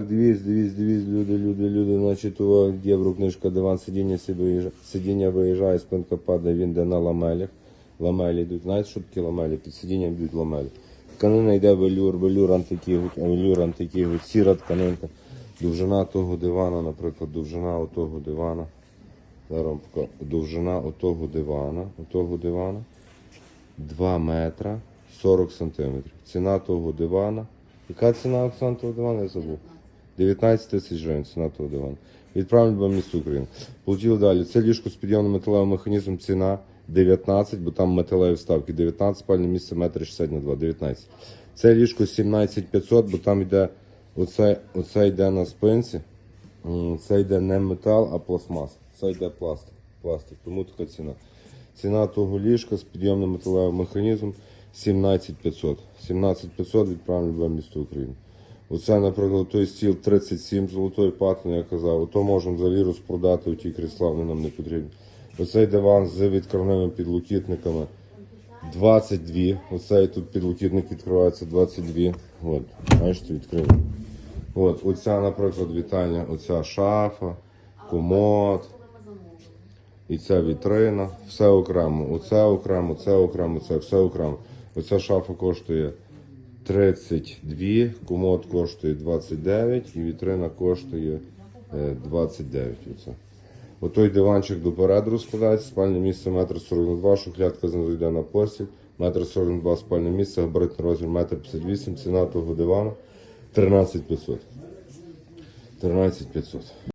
Дивись, дивись, дивись, люди, люди, люди, значить, у євро книжка, диван, сидіння, сидіння виїжджає, спинка падає, він де на ламелях. Ламелі йдуть. Знаєте, що таке ламелі? Під сидінням йдуть ламелі. Тканина йде велюр, велюр антикігуть, а велюр антикігуть, сіра тканинка. Довжина того дивана, наприклад, довжина отого дивана. Зараз. Довжина отого дивана, отого дивана 2 метра 40 сантиметрів. Ціна того дивана. Яка ціна Оксана того дивана? Я забув. 19 тисяч гривень ціна того дивана. Відправлено вам місто України. Полетіли далі. Це ліжко з підйомним металевим механізмом. Ціна 19, бо там металеві вставки. 19, спальне місце 1,60 на 2, 19. Це ліжко 17500, бо там йде оце, оце йде на спинці. Це йде не метал, а пластмас. Це йде пластик. пластик. Тому така ціна. Ціна того ліжка з підйомним металевим механізмом 17500. 17500 відправлено в місто України. Оце, наприклад, той стіл 37 золотої патини, я казав, ото можемо взагалі розпродати, ті крісла, вони нам не потрібні. Оцей диван з відкривними підлокітниками 22. Оцей тут підлокітник відкривається 22. От, бачите, відкрив. От, оця, наприклад, вітальня, оця шафа, комод. І ця вітрина, все окремо. Оце окремо, це окремо, це все окремо. Оця шафа коштує 32, комод коштує 29 і вітрина коштує е, 29. Оце. Отой диванчик допереду розкладається, спальне місце 1,42 м, шухлядка знизу на постіль, 1,42 м спальне місце, габаритний розмір 1,58 м, ціна того дивана 13 500. 13 500.